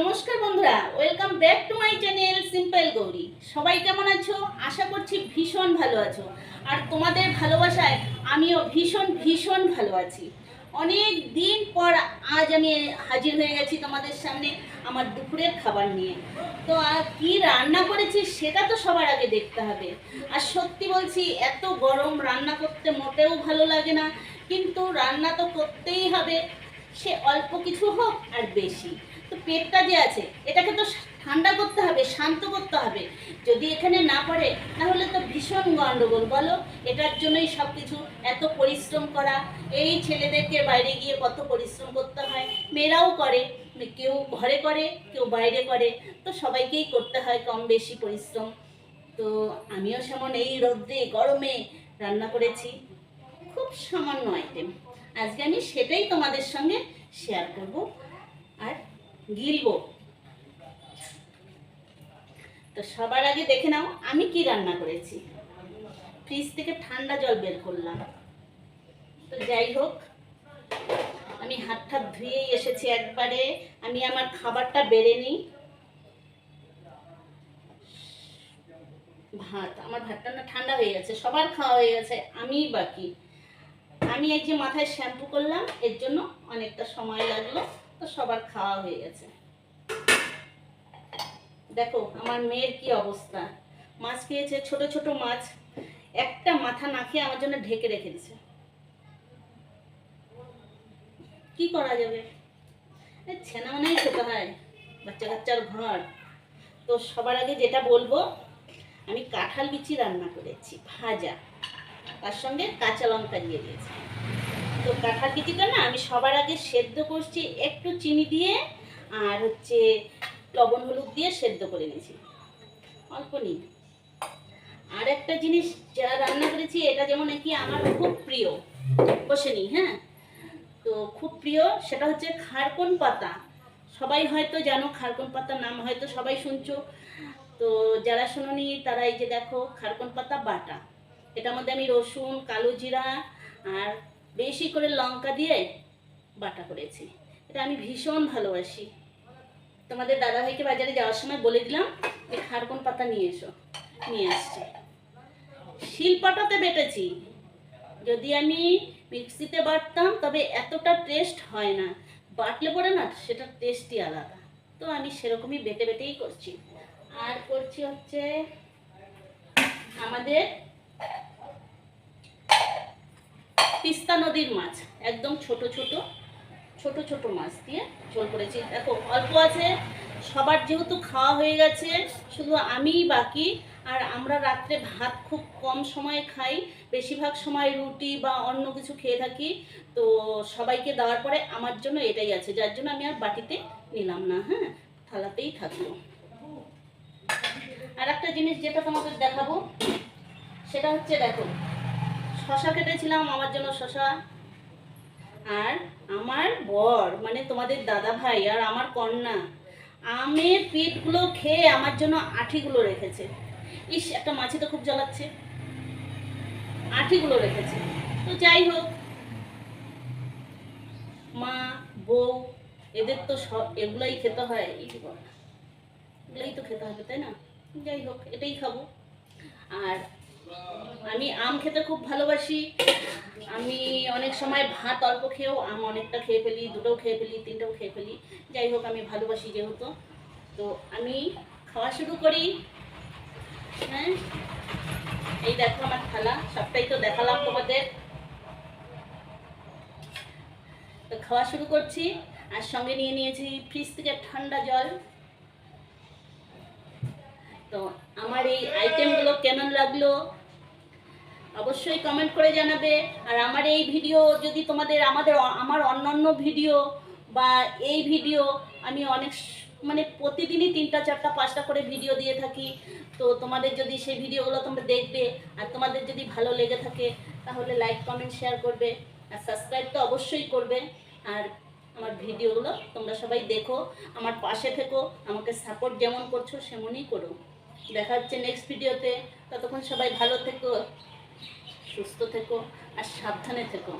নমস্কার বন্ধুরা welcome back to my channel simple Gauri সবাই কেমন আছো? আশা করছি ভীষণ ভালো আছো। আর তোমাদের ভালোবাসায় আমিও ভীষণ ভীষণ ভালো আছি। অনেক দিন পর আজ আমি হাজির হয়ে গেছি তোমাদের সামনে আমার দুপুরের খাবার নিয়ে। তো কি রান্না করেছি সেটা তো সবার আগে দেখতে হবে। আর সত্যি বলছি, এত গরম, রান্না করতে মোটেও ভালো লাগে না। কিন্তু রান্না তো করতেই হবে। সে অল্প কিছু হোক আর বেশি। তো পেটটা যে আছে। এটাকে তো ঠান্ডা করতে হবে, শান্ত করতে হবে। যদি এখানে না পড়ে, তাহলে তো ভীষণ গণ্ডগোল বলো, এটার জন্যই সব কিছু এত পরিশ্রম করা। এই ছেলেদেরকে বাইরে গিয়ে কত পরিশ্রম করতে হয়। মেয়েরাও করে, কেউ ঘরে করে, কেউ বাইরে করে। তো সবাইকেই করতে হয় কম বেশি পরিশ্রম। তো আমিও সেমন এই রোদ্রে গরমে রান্না করেছি। খুব সামান্য আইটেম আজকে আমি সেটাই তোমাদের সঙ্গে শেয়ার করব। গিলবো। তো সবার আগে দেখে নাও, আমি কি রান্না করেছি। ফ্রিজ থেকে ঠান্ডা জল বের করলাম। তো যাই হোক, আমি হাত ঠাত ধুয়েই এসেছি একবারে। আমি আমার খাবারটা বেড়ে নিই। ভাত, আমার ভাতটা না ঠান্ডা হয়ে গেছে, সবার খাওয়া হয়ে গেছে, আমিই বাকি। আমি এই যে মাথায় শ্যাম্পু করলাম, এর জন্য অনেকটা সময় লাগল। তো সবার খাওয়া হয়ে গেছে। দেখো, আমার মেয়ের কি অবস্থা। মাছ খেয়েছে, ছোট ছোট মাছ। একটা মাথা না খেয়ে আমার জন্য ঢেকে রেখে দিছে কি করা যাবে? ছেনা মানেই খেতে হয় বাচ্চা কাচ্চার ঘর। তো সবার আগে যেটা বলব, আমি কাঁঠাল বিচি রান্না করেছি, ভাজা। তার সঙ্গে কাঁচা লঙ্কা দিয়ে দিয়েছি। তো কাঁঠাল বিচিটা না আমি সবার আগে সেদ্ধ করছি, একটু চিনি দিয়ে আর হচ্ছে লবণ হলুদ দিয়ে সেদ্ধ করে নিয়েছি। অল্প নিই আর একটা জিনিস যা রান্না করেছি, এটা যেমন কি আমার খুব প্রিয় বসে নিই হ্যাঁ? তো খুব প্রিয়, সেটা হচ্ছে খারকন পাতা। সবাই হয়তো জানো খারকন পাতার নাম, হয়তো সবাই শুনছো। তো যারা শোনোনি, তারা এই যে দেখো, খারকন পাতা বাটা। এটার মধ্যে আমি রসুন, কালো জিরা আর বেশি করে লঙ্কা দিয়ে বাটা করেছি। এটা আমি ভীষণ ভালোবাসি। তোমাদের দাদাভাইকে বাজারে যাওয়ার সময় বলে দিলাম যে খারকন পাতা নিয়ে এসো, নিয়ে আসছি। শিলপাটাতে বেটেছি। যদি আমি মিক্সিতে বাটতাম, তবে এতটা টেস্ট হয় না। বাটলে পরে না সেটা টেস্টই আলাদা। তো আমি সেরকমই বেটে বেটেই করছি। আর করছি হচ্ছে আমাদের তিস্তা নদীর মাছ, একদম ছোট ছোট ছোট ছোট মাছ দিয়ে ঝোল করেছি। দেখো, অল্প আছে, সবার যেহেতু খাওয়া হয়ে গেছে, শুধু আমিই বাকি, আর আমরা রাত্রে ভাত খুব কম সময়ে খাই, বেশিরভাগ সময় রুটি বা অন্য কিছু খেয়ে থাকি, তো সবাইকে দেওয়ার পরে আমার জন্য এটাই আছে, যার জন্য আমি আর বাটিতে নিলাম না হ্যাঁ থালাতেই থাকল। আর একটা জিনিস যেটা তোমাদের দেখাবো, সেটা হচ্ছে দেখো শশা কেটেছিলাম, আমার জন্য শশা। আর আমার বর মানে তোমাদের দাদা ভাই আর আমার কন্যা আমের পিঠগুলো খেয়ে আমার জন্য আঠিগুলো রেখেছে। ইস, একটা মাছি তো খুব জ্বালাচ্ছে। আঠিগুলো রেখেছে। তো যাই হোক, মা, বউ, এদের তো সব এগুলাই খেতে হয়? এগুলাই তো খেতে হবে, তাই না? যাই হোক, এটাই খাব। আর আমি আম খেতে খুব ভালোবাসি। আমি অনেক সময় ভাত অল্প খেয়েও আম অনেকটা খেয়ে ফেলি, দুটোও খেয়ে ফেলি, তিনটেও খেয়ে ফেলি। যাই হোক, আমি ভালোবাসি যেহেতু। তো আমি খাওয়া শুরু করি। হ্যাঁ? এই দেখো আমার থালা, সবটাই তো দেখালাম তোমাদের। তো খাওয়া শুরু করছি, আর সঙ্গে নিয়ে নিয়েছি ফ্রিজ থেকে ঠান্ডা জল। তো আমার এই আইটেমগুলো কেমন লাগল? অবশ্যই কমেন্ট করে জানাবে। আর আমার এই ভিডিও যদি তোমাদের আমাদের আমার অন্যান্য ভিডিও বা এই ভিডিও আমি অনেক মানে প্রতিদিনই তিনটা, চারটা, পাঁচটা করে ভিডিও দিয়ে থাকি। তো তোমাদের যদি সেই ভিডিওগুলো তোমরা দেখবে আর তোমাদের যদি ভালো লেগে থাকে, তাহলে লাইক কমেন্ট শেয়ার করবে। আর সাবস্ক্রাইব তো অবশ্যই করবে। আর আমার ভিডিওগুলো তোমরা সবাই দেখো, আমার পাশে থেকো, আমাকে সাপোর্ট যেমন করছ, সেমনই করো। দেখা হচ্ছে নেক্সট ভিডিওতে ততক্ষণ সবাই ভালো থেকো। সুস্থ থেকো আর সাবধানে থেকো।